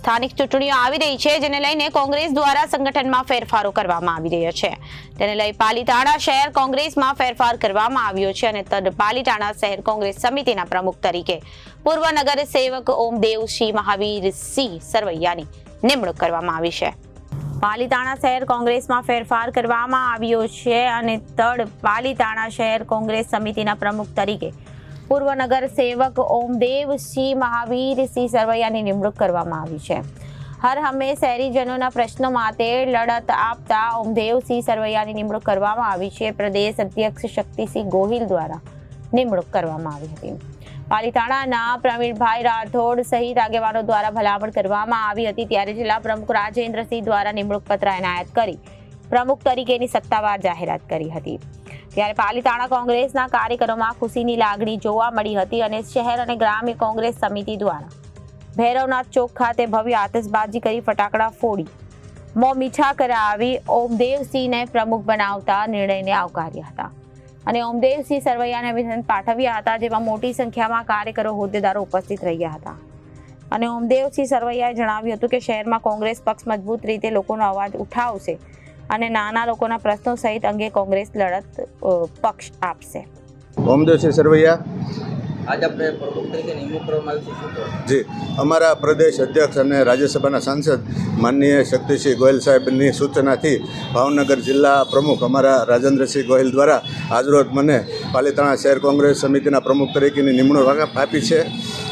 સ્થાનિક ચૂંટણીઓ આવી રહી છે, જેને લઈને કોંગ્રેસ દ્વારા સંગઠનમાં ફેરફારો કરવામાં આવી રહ્યા છે. તેને લઈ પાલીતાણા શહેર કોંગ્રેસમાં ફેરફાર કરવામાં આવ્યો છે અને તદ પાલીતાણા શહેર કોંગ્રેસ સમિતિના પ્રમુખ તરીકે પૂર્વ નગર સેવક ઓમદેવસિંહ મહાવીરસિંહ સરવૈયાની નિમણૂક કરવામાં આવી છે. પાલીતાણા શહેર કોંગ્રેસમાં ફેરફાર કરવામાં આવ્યો છે અને તડ પાલીતાણા શહેર કોંગ્રેસ સમિતિના પ્રમુખ તરીકે પૂર્વ નગર સેવક મહાવીર મહાવીરસિંહ સરવૈયાની નિમણૂક કરવામાં આવી છે. હર હંમેશ શહેરીજનોના પ્રશ્નો માટે લડત આપતા ઓમદેવસિંહ સરવૈયાની નિમણૂક કરવામાં આવી છે. પ્રદેશ અધ્યક્ષ શક્તિસિંહ ગોહિલ દ્વારા નિમણૂક કરવામાં આવી હતી. પાલીતાણાના પ્રવીણભાઈ રાઠોડ સહિત આગેવાનો દ્વારા ભલામણ કરવામાં આવી હતી. ત્યારે જિલ્લા પ્રમુખ રાજેન્દ્રસિંહ દ્વારા નિમણૂક પત્ર એનાયત કરી પ્રમુખ તરીકેની સત્તાવાર જાહેરાત કરી હતી. ત્યારે પાલિતાણા કોંગ્રેસના કાર્યકરોમાં ખુશીની લાગણી જોવા મળી હતી અને શહેર અને ગ્રામ્ય કોંગ્રેસ સમિતિ દ્વારા ભૈરવનાથ ચોક ખાતે ભવ્ય આતશબાજી કરી ફટાકડા ફોડી. મો મીઠા કરાવી ઓમદેવસિંહને પ્રમુખ બનાવતા નિર્ણયને આવકાર્યા હતા. અને ઓમદેવસિંહ સરવૈયાને અભિનંદન પાઠવ્યા હતા, જેમાં મોટી સંખ્યામાં કાર્યકરો, હોદ્દેદારો ઉપસ્થિત રહ્યા હતા. અને ઓમદેવસિંહ સરવૈયાએ જણાવ્યું હતું કે શહેરમાં કોંગ્રેસ પક્ષ મજબૂત રીતે લોકોનો અવાજ ઉઠાવશે અને નાના લોકોના પ્રશ્નો સહિત અંગે કોંગ્રેસ લડત પક્ષ આપશે. ઓમદેવસિંહ સરવૈયા. આજ આપણે પ્રમુખ તરીકે નિમણૂક કરવામાં આવી છે જી અમારા પ્રદેશ અધ્યક્ષ અને રાજ્યસભાના સાંસદ માનનીય શક્તિસિંહ ગોયલ સાહેબની સૂચનાથી ભાવનગર જિલ્લા પ્રમુખ અમારા રાજેન્દ્રસિંહ ગોહિલ દ્વારા આજરોજ મને પાલિતાણા શહેર કોંગ્રેસ સમિતિના પ્રમુખ તરીકેની નિમણૂક આપી છે.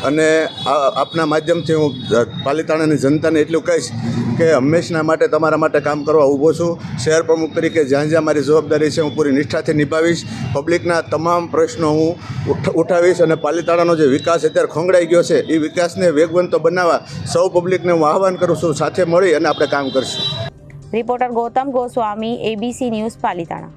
અને આ- આપના માધ્યમથી હું પાલિતાણાની જનતાને એટલું કહીશ કે હંમેશના માટે તમારા માટે કામ કરવા ઊભો છું. શહેર પ્રમુખ તરીકે જ્યાં જ્યાં મારી જવાબદારી છે, હું પૂરી નિષ્ઠાથી નિભાવીશ. પબ્લિકના તમામ પ્રશ્નો હું ઉઠ- ઉઠાવીશ અને પાલિતાણાનો જે વિકાસ અત્યારે ખોંગડાઈ ગયો છે, એ વિકાસને વેગવંતો બનાવવા સૌ પબ્લિકને હું આહવાન કરું છું. સાથે મળી અને આપણે કામ કરશું. Reporter Gautam Goswami ABC news Palitana.